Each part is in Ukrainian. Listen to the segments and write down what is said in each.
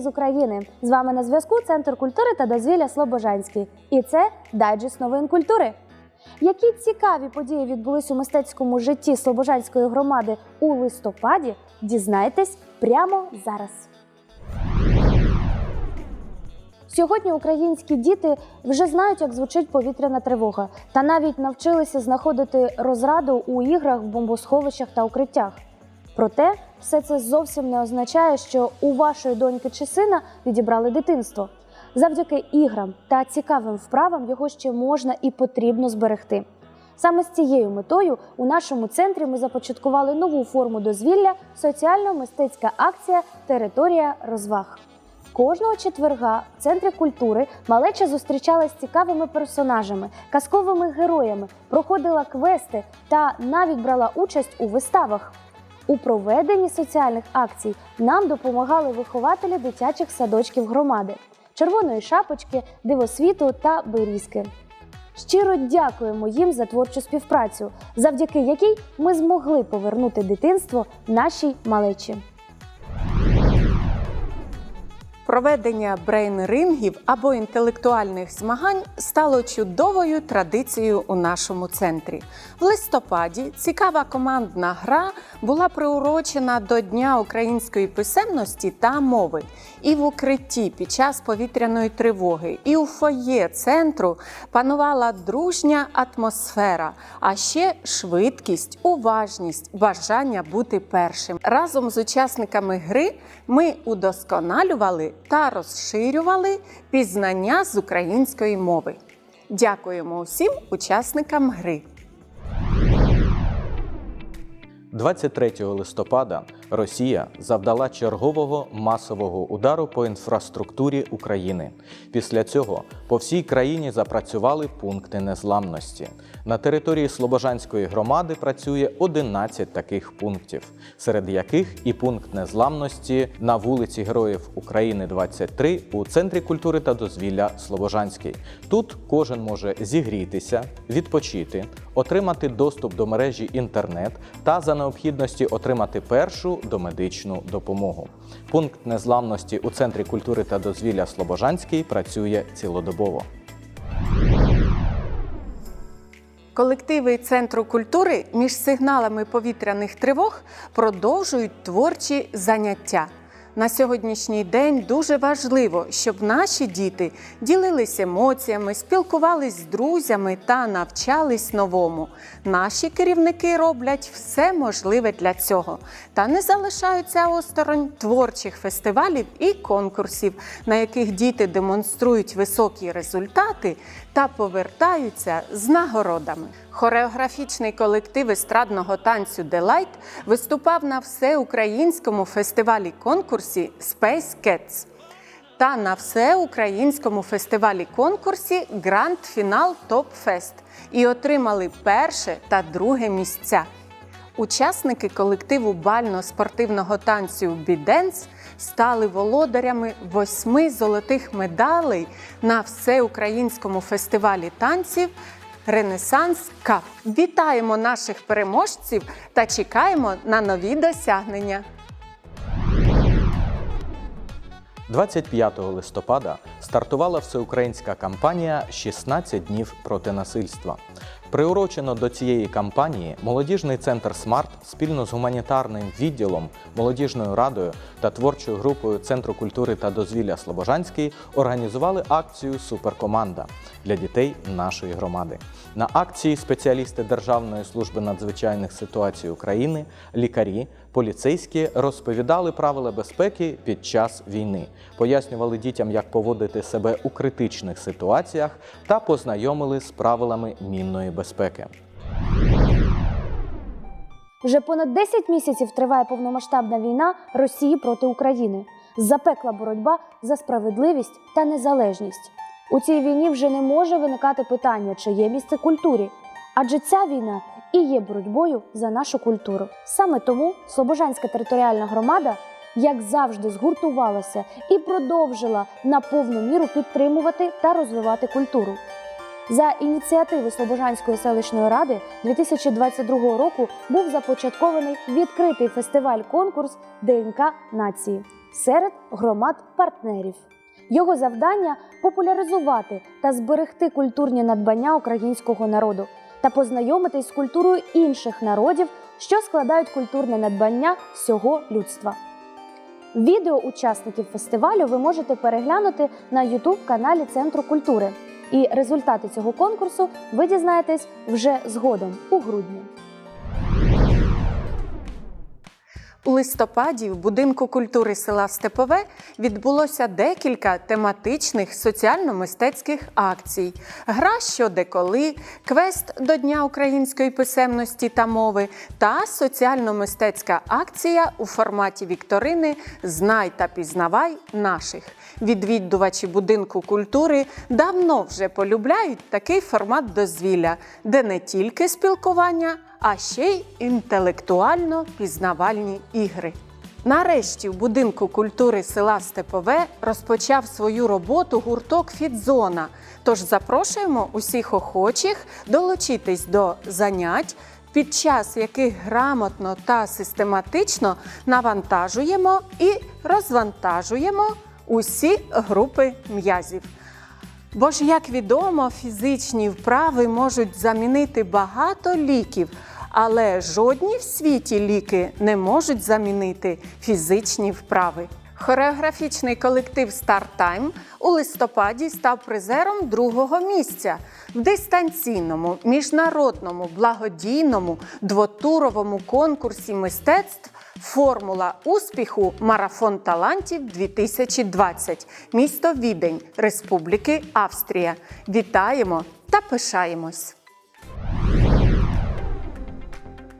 з України. З вами на зв'язку Центр культури та дозвілля Слобожанський. І це дайджест новин культури. Які цікаві події відбулись у мистецькому житті Слобожанської громади у листопаді, дізнайтесь прямо зараз. Сьогодні українські діти вже знають, як звучить повітряна тривога, та навіть навчилися знаходити розраду у іграх, бомбосховищах та укриттях. Проте все це зовсім не означає, що у вашої доньки чи сина відібрали дитинство. Завдяки іграм та цікавим вправам його ще можна і потрібно зберегти. Саме з цією метою у нашому центрі ми започаткували нову форму дозвілля соціально-мистецька акція Територія розваг. Кожного четверга в центрі культури малеча зустрічалась з цікавими персонажами, казковими героями, проходила квести та навіть брала участь у виставах. У проведенні соціальних акцій нам допомагали вихователі дитячих садочків громади, червоної шапочки, дивосвіту та берізки. Щиро дякуємо їм за творчу співпрацю, завдяки якій ми змогли повернути дитинство нашій малечі. Проведення брейн-рингів або інтелектуальних змагань стало чудовою традицією у нашому центрі. В листопаді цікава командна гра була приурочена до Дня української писемності та мови. І в укритті під час повітряної тривоги, і у фоє центру панувала дружня атмосфера, а ще швидкість, уважність, бажання бути першим. Разом з учасниками гри ми удосконалювали та розширювали пізнання з української мови. Дякуємо усім учасникам гри. 23 листопада Росія завдала чергового масового удару по інфраструктурі України. Після цього по всій країні запрацювали пункти незламності. На території Слобожанської громади працює 11 таких пунктів, серед яких і пункт незламності на вулиці Героїв України 23 у центрі культури та дозвілля Слобожанський. Тут кожен може зігрітися, відпочити, отримати доступ до мережі інтернет та за необхідності отримати першу домедичну допомогу. Пункт незламності у центрі культури та дозвілля Слобожанський працює цілодобово. Колективи Центру культури між сигналами повітряних тривог продовжують творчі заняття. На сьогоднішній день дуже важливо, щоб наші діти ділились емоціями, спілкувались з друзями та навчались новому. Наші керівники роблять все можливе для цього та не залишаються осторонь творчих фестивалів і конкурсів, на яких діти демонструють високі результати та повертаються з нагородами. Хореографічний колектив естрадного танцю Делайт виступав на всеукраїнському фестивалі конкурсі Space Cats та на всеукраїнському фестивалі конкурсі Гранд Фінал Топ Фест і отримали перше та друге місця. Учасники колективу бально-спортивного танцю Біденс стали володарями восьми золотих медалей на всеукраїнському фестивалі танців Ренесанс Кап. Вітаємо наших переможців та чекаємо на нові досягнення. 25 листопада стартувала всеукраїнська кампанія «16 днів проти насильства. Приурочено до цієї кампанії молодіжний центр Смарт спільно з гуманітарним відділом, молодіжною радою та творчою групою Центру культури та дозвілля Слобожанський організували акцію Суперкоманда для дітей нашої громади. На акції спеціалісти Державної служби надзвичайних ситуацій України, лікарі, поліцейські розповідали правила безпеки під час війни, пояснювали дітям, як поводити себе у критичних ситуаціях та познайомили з правилами мінної безпеки. Вже понад 10 місяців триває повномасштабна війна Росії проти України. Запекла боротьба за справедливість та незалежність. У цій війні вже не може виникати питання, чи є місце культурі, адже ця війна і є боротьбою за нашу культуру. Саме тому Слобожанська територіальна громада, як завжди, згуртувалася і продовжила на повну міру підтримувати та розвивати культуру. За ініціативи Слобожанської селищної ради 2022 року був започаткований відкритий фестиваль-конкурс ДНК нації. серед громад-партнерів. Його завдання популяризувати та зберегти культурні надбання українського народу та познайомитись з культурою інших народів, що складають культурне надбання всього людства. Відео учасників фестивалю ви можете переглянути на youtube каналі Центру культури. І результати цього конкурсу ви дізнаєтесь вже згодом у грудні. У листопаді в будинку культури села Степове відбулося декілька тематичних соціально-мистецьких акцій: гра що де коли, квест до Дня української писемності та мови та соціально-мистецька акція у форматі вікторини Знай та пізнавай наших. Відвідувачі будинку культури давно вже полюбляють такий формат дозвілля, де не тільки спілкування, а ще й інтелектуально пізнавальні ігри. Нарешті в будинку культури села Степове розпочав свою роботу гурток Фідзона. Тож запрошуємо усіх охочих долучитись до занять, під час яких грамотно та систематично навантажуємо і розвантажуємо усі групи м'язів. Бо ж, як відомо, фізичні вправи можуть замінити багато ліків, але жодні в світі ліки не можуть замінити фізичні вправи. Хореографічний колектив StarTime у листопаді став призером другого місця в дистанційному міжнародному благодійному двотуровому конкурсі мистецтв Формула успіху Марафон талантів 2020 місто Відень Республіки Австрія. Вітаємо та пишаємось!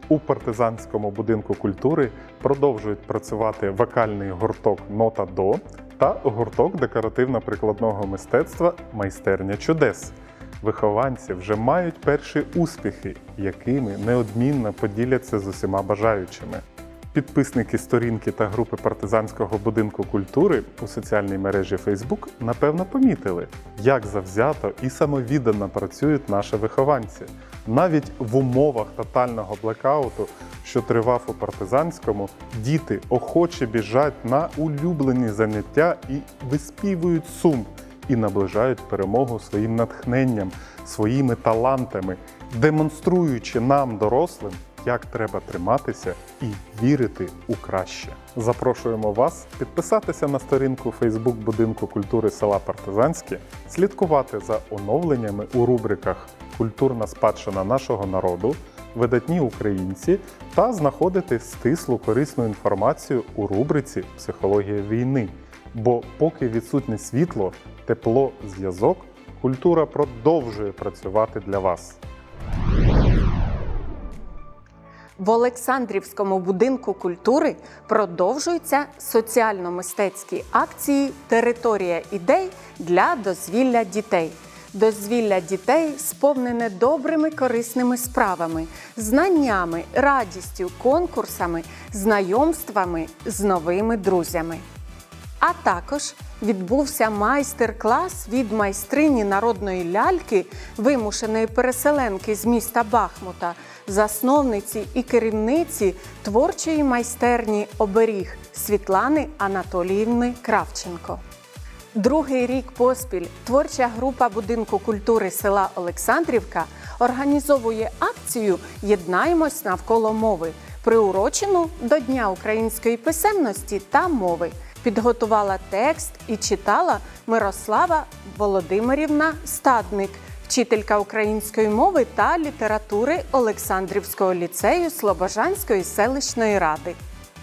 У партизанському будинку культури продовжують працювати вокальний гурток Нота До та гурток декоративно-прикладного мистецтва Майстерня чудес. Вихованці вже мають перші успіхи, якими неодмінно поділяться з усіма бажаючими. Підписники сторінки та групи партизанського будинку культури у соціальній мережі Facebook напевно помітили, як завзято і самовіддано працюють наші вихованці. Навіть в умовах тотального блекауту, що тривав у партизанському, діти охоче біжать на улюблені заняття і виспівують сум і наближають перемогу своїм натхненням, своїми талантами, демонструючи нам, дорослим, як треба триматися і вірити у краще. Запрошуємо вас підписатися на сторінку Facebook будинку культури села Партизанське, слідкувати за оновленнями у рубриках Культурна спадщина нашого народу, видатні українці та знаходити стислу корисну інформацію у рубриці Психологія війни. Бо поки відсутнє світло, тепло, зв'язок, культура продовжує працювати для вас. В Олександрівському будинку культури продовжуються соціально-мистецькі акції Територія ідей для дозвілля дітей. Дозвілля дітей сповнене добрими корисними справами, знаннями, радістю, конкурсами, знайомствами з новими друзями. А також відбувся майстер-клас від майстрині народної ляльки, вимушеної переселенки з міста Бахмута, засновниці і керівниці творчої майстерні оберіг Світлани Анатоліївни Кравченко. Другий рік поспіль творча група будинку культури села Олександрівка організовує акцію Єднаємось навколо мови, приурочену до Дня української писемності та мови. Підготувала текст і читала Мирослава Володимирівна Стадник, вчителька української мови та літератури Олександрівського ліцею Слобожанської селищної ради.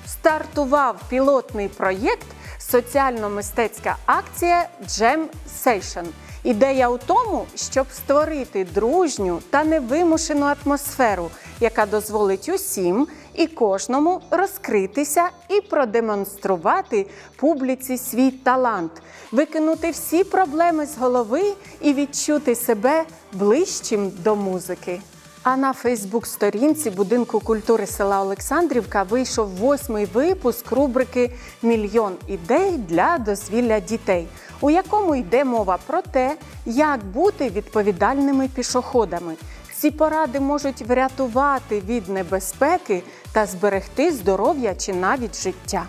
Стартував пілотний проєкт соціально-мистецька акція Jam Session. Ідея у тому, щоб створити дружню та невимушену атмосферу, яка дозволить усім і кожному розкритися і продемонструвати публіці свій талант, викинути всі проблеми з голови і відчути себе ближчим до музики. А на Фейсбук-сторінці будинку культури села Олександрівка вийшов восьмий випуск рубрики Мільйон ідей для дозвілля дітей, у якому йде мова про те, як бути відповідальними пішоходами. Ці поради можуть врятувати від небезпеки та зберегти здоров'я чи навіть життя.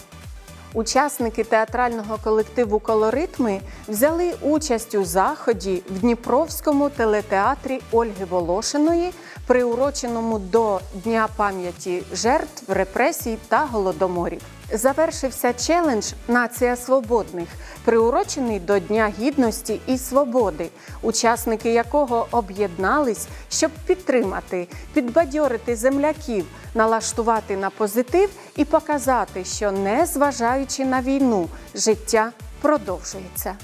Учасники театрального колективу Колоритми взяли участь у заході в Дніпровському телетеатрі Ольги Волошиної, приуроченому до Дня пам'яті жертв репресій та голодоморів. Завершився челендж Нація свободних, приурочений до Дня гідності і свободи, учасники якого об'єднались, щоб підтримати, підбадьорити земляків, налаштувати на позитив і показати, що незважаючи на війну, життя продовжується.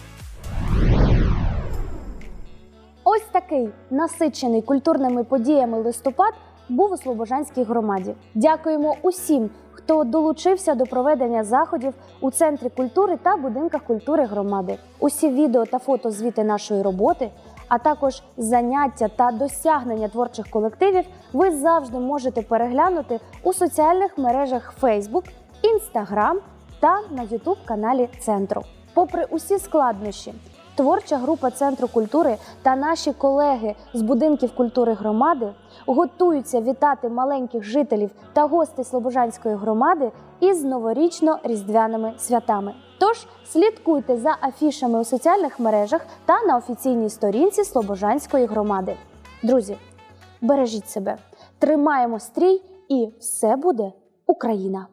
Ось такий насичений культурними подіями листопад був у Слобожанській громаді. Дякуємо усім, хто долучився до проведення заходів у центрі культури та будинках культури громади. Усі відео та фото звіти нашої роботи, а також заняття та досягнення творчих колективів ви завжди можете переглянути у соціальних мережах Facebook, Instagram та на YouTube каналі центру. Попри усі складнощі, Творча група Центру культури та наші колеги з будинків культури громади готуються вітати маленьких жителів та гостей Слобожанської громади із новорічно-різдвяними святами. Тож слідкуйте за афішами у соціальних мережах та на офіційній сторінці Слобожанської громади. Друзі, бережіть себе, тримаємо стрій і все буде Україна!